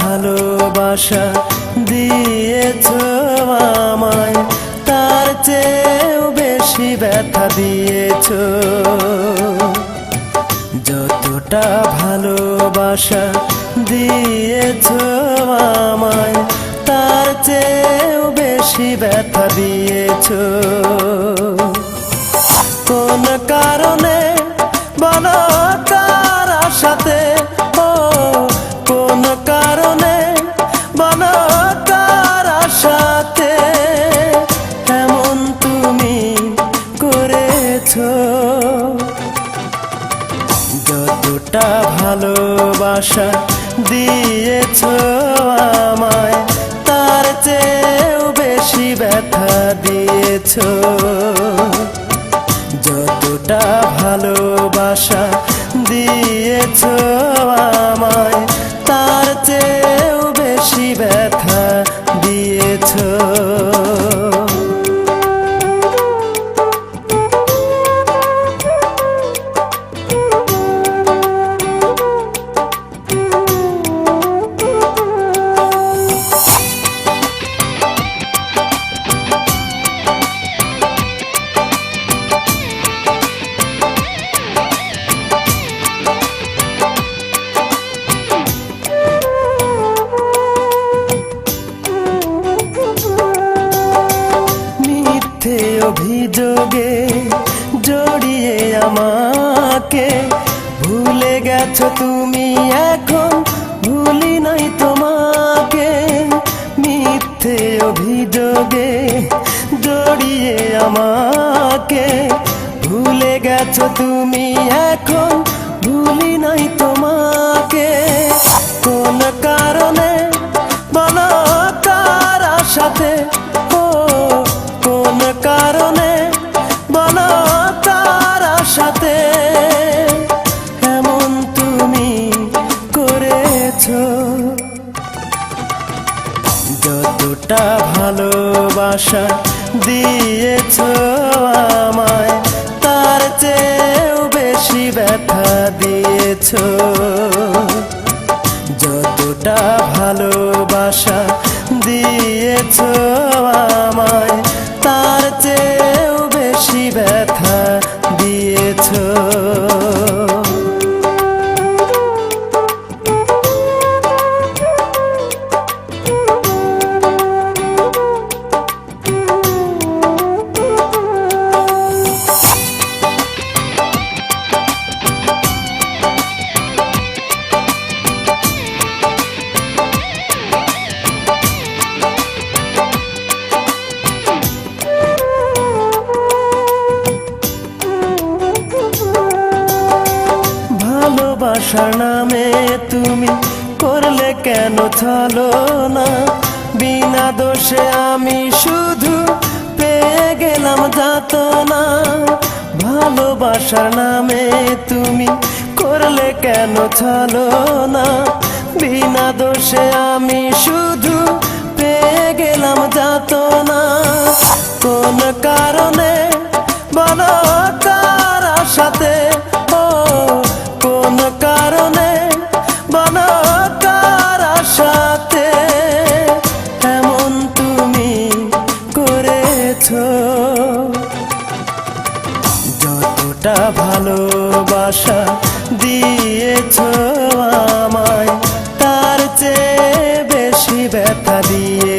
ভালোবাসা দিয়েছ আমায়, তার চেয়েও বেশি ব্যথা দিয়েছ। যতটা ভালোবাসা দিয়েছ আমায়, তার চেয়েও বেশি ব্যথা দিয়েছ। কোন কারণে যতটা ভালোবাসা দিয়েছ আমায়। তার চেয়েও বেশি ব্যথা দিয়েছ। যতটা ভালোবাসা দিয়েছ আমায় গেছো তুমি এখন, ভুলি নাই তোমাকে। মিথ্যে অভিযোগে জড়িয়ে আমাকে। ভুলে গেছো তুমি এখন, ভুলি নাই তোমাকে। কোন কারণে বলো কার সাথে ভালোবাসা দিয়েছ আমায় তার চেয়েও বেশি ব্যথা দিয়েছ। যতটা ভালোবাসা দিয়েছ আমায় ভালোবাসার নামে তুমি করলে কেন চলো না? বিনা দোষে আমি শুধু পেয়ে গেলাম যাত না ভালোবাসার নামে তুমি করলে কেন চলো না? বিনা দোষে আমি শুধু কারণে বলো কার সাথে এমন তুমি করেছ। যতটা ভালোবাসা দিয়েছ আমায়, তার চেয়ে বেশি ব্যথা দিয়েছ